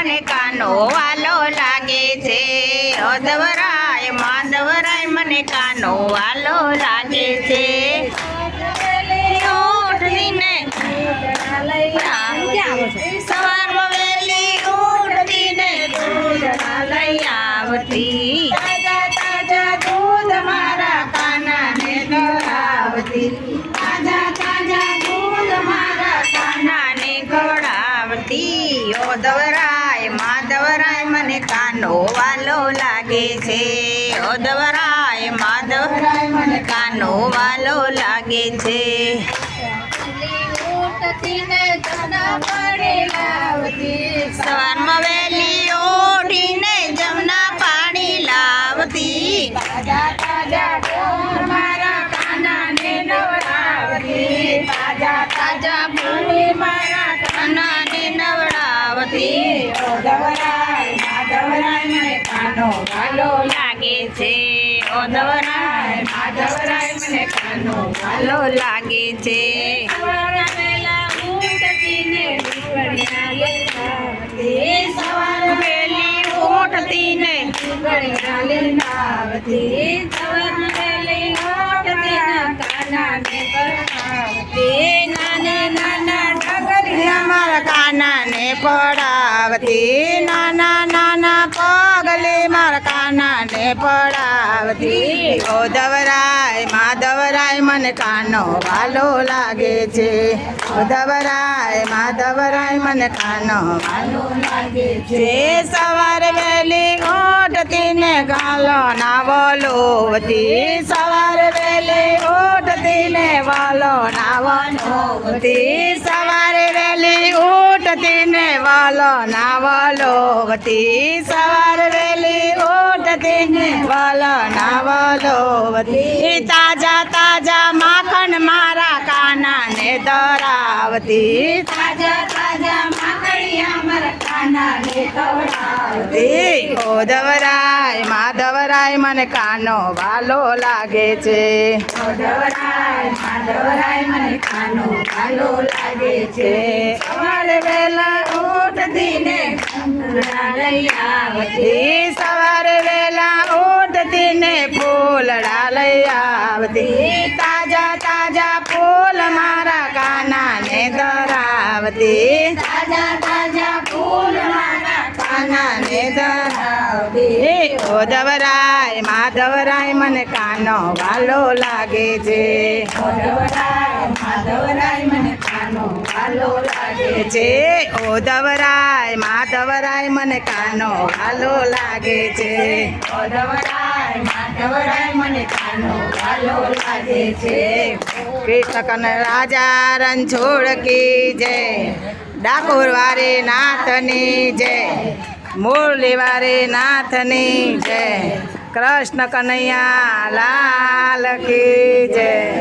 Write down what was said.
મને કાનો વાલો લાગે છે? અધવરાય માધવરાય મને કાનો વાલો લાગે છે? દવરાય માધવરાય મને કાનો વાલો લાગે છે. ઓ માધવરાય મને કાનો વાલો લાગે છે. સવારમાં વહેલી ઓઢીને જમના પાણી લાવતી. તાજા તાજા મારા કાનાને નવડાવતી. તાજા તાજા ફૂલ મારા કાનાને નવડાવતી. કાનો વાલો લાગે છે. ઓ દવરાય માધવરાય મને કાનો વાલો લાગે છે. નાના ઉઠતી ને મારા કાનાને પડાવતી નાના નાના પડાવતી. ઓ દવરાય માધવરાય મને કાનો વાલો લાગે છે. ઓ દવરાય માધવરાય મને કાનો વાલો લાગે છે. સવારે વહેલી ઉઠતી ને ગાલો ના બોલવતી સવારે વહેલી ઉઠતી ને વાલો ના બોલવતી સવારે વહેલી ઉઠતી ને વાલો ના બોલવતી સવારે ઉઠતી ને વાલો ના બોલવતી તાજા તાજા માખણ મારા કાનાને ધરાવતી. તાજા તાજા માખણિયા મારા કાના ને ઓ દવરાય માધવરાય મને કાનો વાલો લાગે છે. ઓ માધવરાય મને કાનો વાલો લાગે છે. સવારે વહેલા ઉઠતી ને લઈ આવતી. કાનાને ધરાવતી ઓ દવરાય માધવરાય મને કાનો વાલો લાગે છે. જે ઓધવરાય માધવરાય મને કાનો વાલો લાગે છે. ઓ માધવરાય મને કાનો વાલો લાગે છે. ઓ માધવરાય મને કાનો વાલો લાગે છે. કૃષ્ણ રાજા રણછોડ કી જય. ડાકોર વારે નાથની જય. મુરલી વારે નાથની જય. કૃષ્ણ કનૈયા લાલ કી જય.